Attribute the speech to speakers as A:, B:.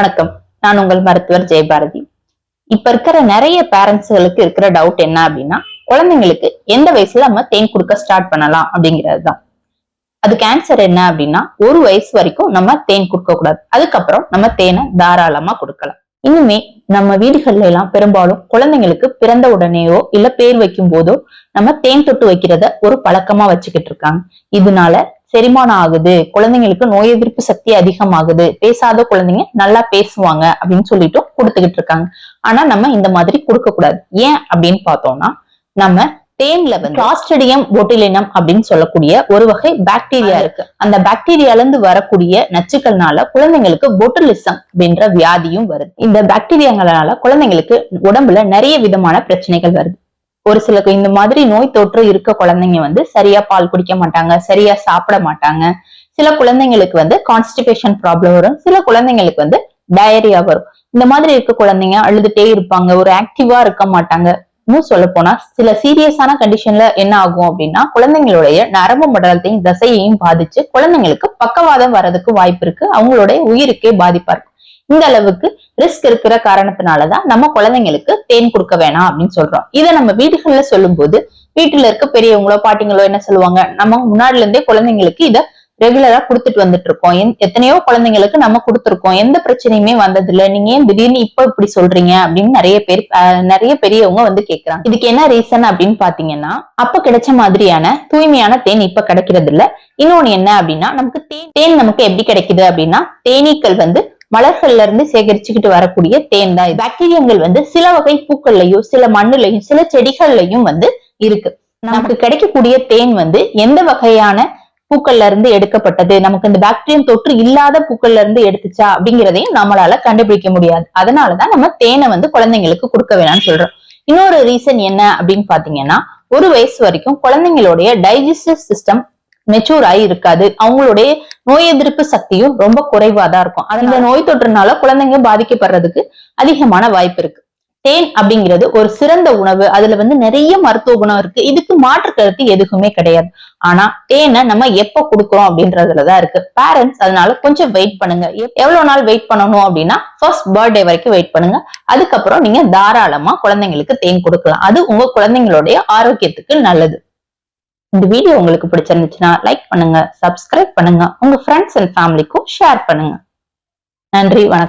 A: வணக்கம். நான் உங்கள் மருத்துவர் ஜெயபாரதி. இப்ப இருக்கிற நிறைய பேரண்ட்ஸ்களுக்கு இருக்கிற டவுட் என்ன அப்படின்னா குழந்தைங்களுக்கு எந்த வயசுல நம்ம தேன் கொடுக்க ஸ்டார்ட் பண்ணலாம் அப்படிங்கிறது தான் அதுக்கு ஆன்சர் என்ன அப்படின்னா ஒரு வயசு வரைக்கும் நம்ம தேன் கொடுக்க கூடாது. அதுக்கப்புறம் நம்ம தேனை தாராளமா கொடுக்கலாம். இனிமே நம்ம வீடுகள்ல எல்லாம் பெரும்பாலும் குழந்தைங்களுக்கு பிறந்த உடனேயோ இல்ல பேர் வைக்கும் போதோ நம்ம தேன் தொட்டு வைக்கிறத ஒரு பழக்கமா வச்சுக்கிட்டு இருக்காங்க. இதனால செரிமானம் ஆகுது குழந்தைங்களுக்கு நோய் எதிர்ப்பு சக்தி அதிகமாகுது பேசாத குழந்தைங்க நல்லா பேசுவாங்க அப்படின்னு சொல்லிட்டு கொடுத்துக்கிட்டு இருக்காங்க. ஆனா நம்ம இந்த மாதிரி கொடுக்க கூடாது. ஏன் அப்படின்னு பார்த்தோம்னா நம்ம தேன்ல வந்து கிளாஸ்டிடியம் பொட்டிலினம் அப்படின்னு சொல்லக்கூடிய ஒரு வகை பாக்டீரியா இருக்கு. அந்த பாக்டீரியால இருந்து வரக்கூடிய நச்சுக்கள்னால குழந்தைங்களுக்கு பொட்டுலிசம் அப்படின்ற வியாதியும் வருது. இந்த பாக்டீரியாங்களால குழந்தைங்களுக்கு உடம்புல நிறைய விதமான பிரச்சனைகள் வருது. ஒரு சில இந்த மாதிரி நோய் தொற்று இருக்க குழந்தைங்க வந்து சரியா பால் குடிக்க மாட்டாங்க சரியா சாப்பிட மாட்டாங்க. சில குழந்தைங்களுக்கு வந்து கான்ஸ்டிபேஷன் ப்ராப்ளம் வரும். சில குழந்தைங்களுக்கு வந்து டயரியா வரும். இந்த மாதிரி இருக்க குழந்தைங்க அழுதுட்டே இருப்பாங்க ஒரு ஆக்டிவா இருக்க மாட்டாங்க இன்னும் சொல்ல போனா சில சீரியஸான கண்டிஷன்ல என்ன ஆகும் அப்படின்னா குழந்தைங்களுடைய நரம்பு மண்டலத்தையும் தசையையும் பாதிச்சு குழந்தைங்களுக்கு பக்கவாதம் வர்றதுக்கு வாய்ப்பு இருக்கு. அவங்களுடைய உயிருக்கே பாதிப்பா இருக்கும். இந்த அளவுக்கு ரிஸ்க் இருக்கிற காரணத்தினாலதான் நம்ம குழந்தைங்களுக்கு தேன் கொடுக்க வேணாம் அப்படின்னு சொல்றோம். இதை நம்ம வீடுகள்ல சொல்லும்போது வீட்டுல இருக்க பெரியவங்களோ பாட்டிங்களோ என்ன சொல்லுவாங்க? நம்ம முன்னாடில இருந்தே குழந்தைங்களுக்கு இத ரெகுலரா கொடுத்துட்டு வந்துட்டு இருக்கோம். எத்தனையோ குழந்தைங்களுக்கு நம்ம கொடுத்துருக்கோம். எந்த பிரச்சனையுமே வந்தது இல்ல நீங்க ஏன் திடீர்னு இப்ப இப்படி சொல்றீங்க? அப்படின்னு நிறைய பேர் நிறைய பெரியவங்க வந்து கேக்குறாங்க. இதுக்கு என்ன ரீசன் அப்படின்னு பாத்தீங்கன்னா அப்ப கிடைச்ச மாதிரியான தூய்மையான தேன் இப்ப கிடைக்கிறது இல்ல இன்னொன்னு என்ன அப்படின்னா நமக்கு தேன் தேன் நமக்கு எப்படி கிடைக்குது அப்படின்னா தேனீக்கள் வந்து மலர்கள்ல இருந்து சேகரிச்சுக்கிட்டு வரக்கூடிய தேன் தான் பாக்டீரியங்கள் வந்து சில வகை பூக்கள்லயும் சில மண்ணுலையும் சில செடிகள்லயும் வந்து இருக்கு. நமக்கு கிடைக்கக்கூடிய தேன் வந்து எந்த வகையான பூக்கள்ல இருந்து எடுக்கப்பட்டது? நமக்கு இந்த பாக்டீரியம் தொற்று இல்லாத பூக்கள்ல இருந்து எடுத்துச்சா அப்படிங்கிறதையும் நம்மளால கண்டுபிடிக்க முடியாது. அதனாலதான் நம்ம தேனை வந்து குழந்தைங்களுக்கு கொடுக்க வேணாம்னு சொல்றோம். இன்னொரு ரீசன் என்ன அப்படின்னு பாத்தீங்கன்னா ஒரு வயசு வரைக்கும் குழந்தைங்களுடைய டைஜஸ்டிவ் சிஸ்டம் மெச்சூர் ஆகி இருக்காது. அவங்களுடைய நோய் எதிர்ப்பு சக்தியும் ரொம்ப குறைவா தான் இருக்கும் அந்த நோய் தொற்றுனால குழந்தைங்க பாதிக்கப்படுறதுக்கு அதிகமான வாய்ப்பு இருக்கு. தேன் அப்படிங்கிறது ஒரு சிறந்த உணவு. அதுல வந்து நிறைய மருத்துவ குணம் இருக்கு. இதுக்கு மாற்று கருத்து எதுவுமே கிடையாது. ஆனா தேனை நம்ம எப்ப கொடுக்குறோம் அப்படின்றதுலதான் இருக்கு. பேரண்ட்ஸ் அதனால கொஞ்சம் வெயிட் பண்ணுங்க. எவ்வளவு நாள் வெயிட் பண்ணணும் அப்படின்னா ஃபர்ஸ்ட் பர்த்டே வரைக்கும் வெயிட் பண்ணுங்க. அதுக்கப்புறம் நீங்க தாராளமா குழந்தைங்களுக்கு தேன் கொடுக்கலாம். அது உங்க குழந்தைங்களுடைய ஆரோக்கியத்துக்கு நல்லது. இந்த வீடியோ உங்களுக்கு பிடிச்சிருந்துச்சுன்னா லைக் பண்ணுங்க சப்ஸ்கிரைப் பண்ணுங்க உங்க ஃப்ரெண்ட்ஸ் அண்ட் ஃபேமிலிக்கும் ஷேர் பண்ணுங்க. நன்றி வணக்கம்.